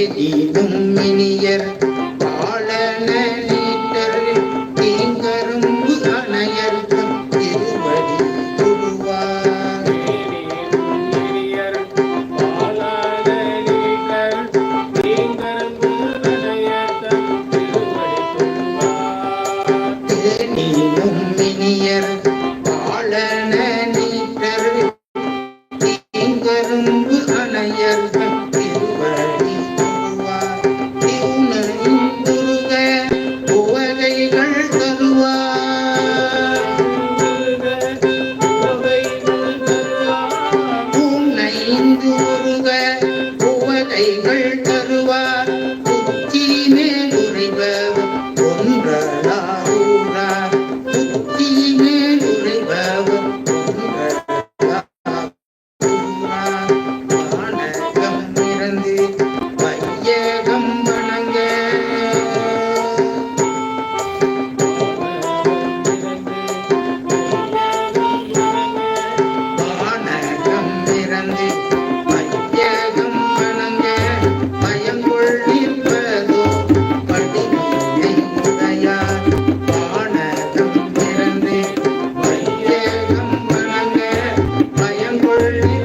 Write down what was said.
தேதினும் இனியர். பாலன neuter தீங்கரும்பு அணையர் திருவடி தொழுவார் தேனினும் இனியர் பாலன neuter தீங்கரும்பு உன்னைந்து உவகைகள் you.